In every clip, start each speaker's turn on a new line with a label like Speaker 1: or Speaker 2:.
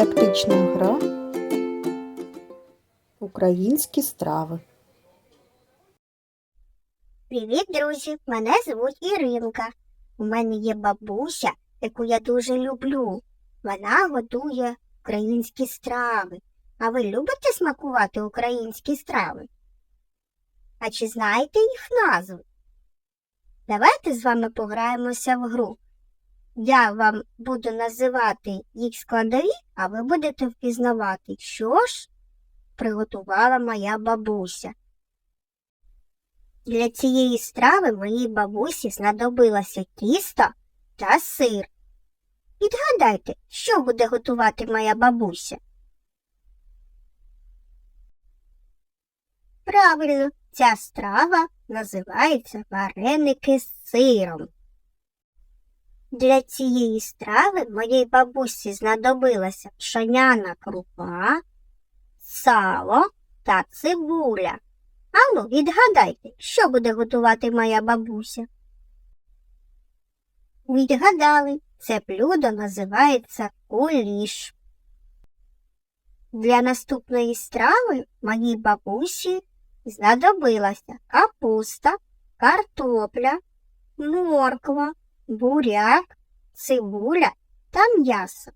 Speaker 1: Дидактична гра Українські страви.
Speaker 2: Привіт, друзі! Мене звуть Іринка. У мене є бабуся, яку я дуже люблю. Вона готує українські страви. А ви любите смакувати українські страви? А чи знаєте їх назви? Давайте з вами пограємося в гру. Я вам буду називати їх складові, а ви будете впізнавати, що ж приготувала моя бабуся. Для цієї страви моїй бабусі знадобилося тісто та сир. Підгадайте, що буде готувати моя бабуся? Правильно, ця страва називається вареники з сиром. Для цієї страви моїй бабусі знадобилася пшоняна крупа, сало та цибуля. Ану, відгадайте, що буде готувати моя бабуся? Відгадали, це блюдо називається куліш. Для наступної страви моїй бабусі знадобилася капуста, картопля, морква, буряк, цибуля та м'ясо.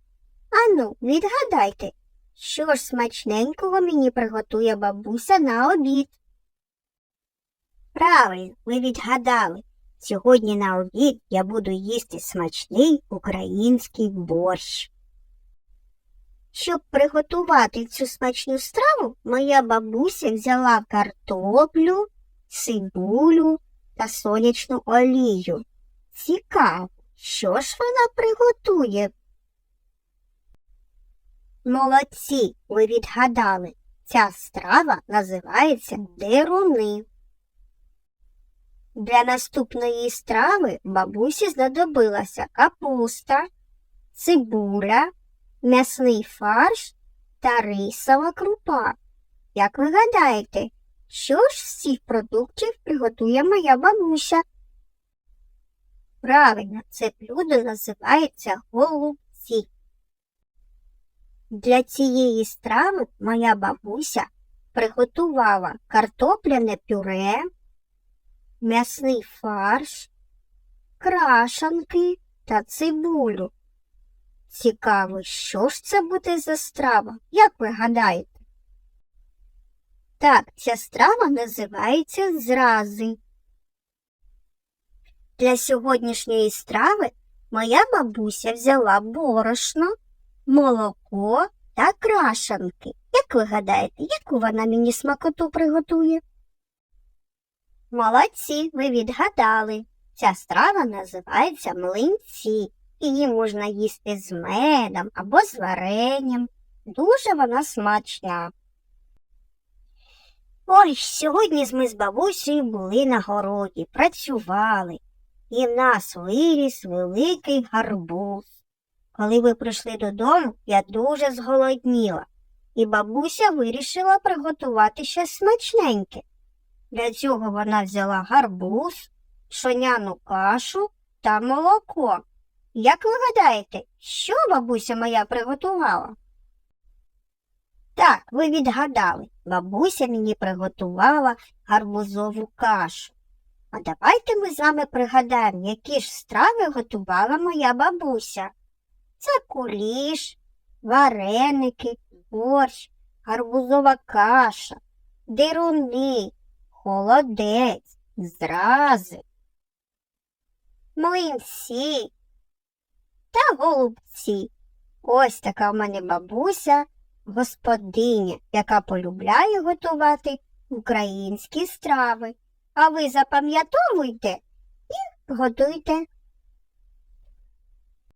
Speaker 2: Ану, відгадайте, що ж смачненького мені приготує бабуся на обід. Правильно, ви відгадали. Сьогодні на обід я буду їсти смачний український борщ. Щоб приготувати цю смачну страву, моя бабуся взяла картоплю, цибулю та сонячну олію. Цікаво, що ж вона приготує? Молодці, ви відгадали. Ця страва називається деруни. Для наступної страви бабусі знадобилася капуста, цибуля, м'ясний фарш та рисова крупа. Як ви гадаєте, що ж з цих продуктів приготує моя бабуся? Правильно, це блюдо називається голубці. Для цієї страви моя бабуся приготувала картопляне пюре м'ясний фарш, крашанки та цибулю. Цікаво, що ж це буде за страва, як ви гадаєте? Так, ця страва називається зрази. Для сьогоднішньої страви моя бабуся взяла борошно, молоко та крашанки. Як ви гадаєте, яку вона мені смакоту приготує? Молодці, ви відгадали. Ця страва називається млинці. Її можна їсти з медом або з варенням. Дуже вона смачна. Ой, сьогодні ми з бабусею були на городі, працювали, і в нас виріс великий гарбуз. Коли ви прийшли додому, я дуже зголодніла, і бабуся вирішила приготувати щось смачненьке. Для цього вона взяла гарбуз, пшоняну кашу та молоко. Як ви гадаєте, що бабуся моя приготувала? Так, ви відгадали, бабуся мені приготувала гарбузову кашу. А давайте ми з вами пригадаємо, які ж страви готувала моя бабуся. Це куліш, вареники, борщ, гарбузова каша, дируни, холодець, зрази, млинці та голубці. Ось така в мене бабуся, господиня, яка полюбляє готувати українські страви. А ви запам'ятовуйте і готуйте